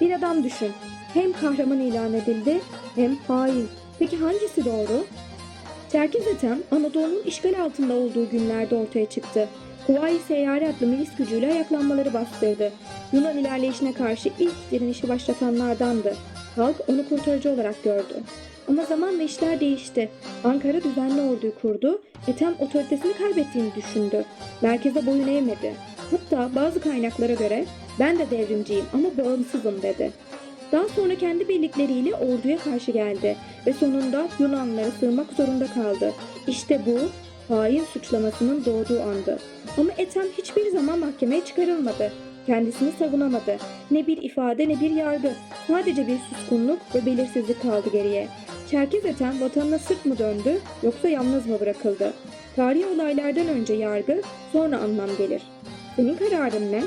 Bir adam düşün. Hem kahraman ilan edildi hem hain. Peki hangisi doğru? Çerkez Ethem Anadolu'nun işgal altında olduğu günlerde ortaya çıktı. Kuvayi Seyyare adlı milis gücüyle ayaklanmaları bastırdı. Yunan ilerleyişine karşı ilk direnişi başlatanlardandı. Halk onu kurtarıcı olarak gördü. Ama zamanla işler değişti. Ankara düzenli orduyu kurdu. Ethem otoritesini kaybettiğini düşündü. Merkeze boyun eğmedi. Hatta bazı kaynaklara göre ben de devrimciyim ama bağımsızım dedi. Daha sonra kendi birlikleriyle orduya karşı geldi ve sonunda Yunanlara sığınmak zorunda kaldı. İşte bu hain suçlamasının doğduğu andı. Ama Ethem hiçbir zaman mahkemeye çıkarılmadı. Kendisini savunamadı. Ne bir ifade ne bir yargı. Sadece bir suskunluk ve belirsizlik kaldı geriye. Çerkez Ethem vatanına sırt mı döndü yoksa yalnız mı bırakıldı? Tarihi olaylardan önce yargı, sonra anlam gelir. Senin kararın ne?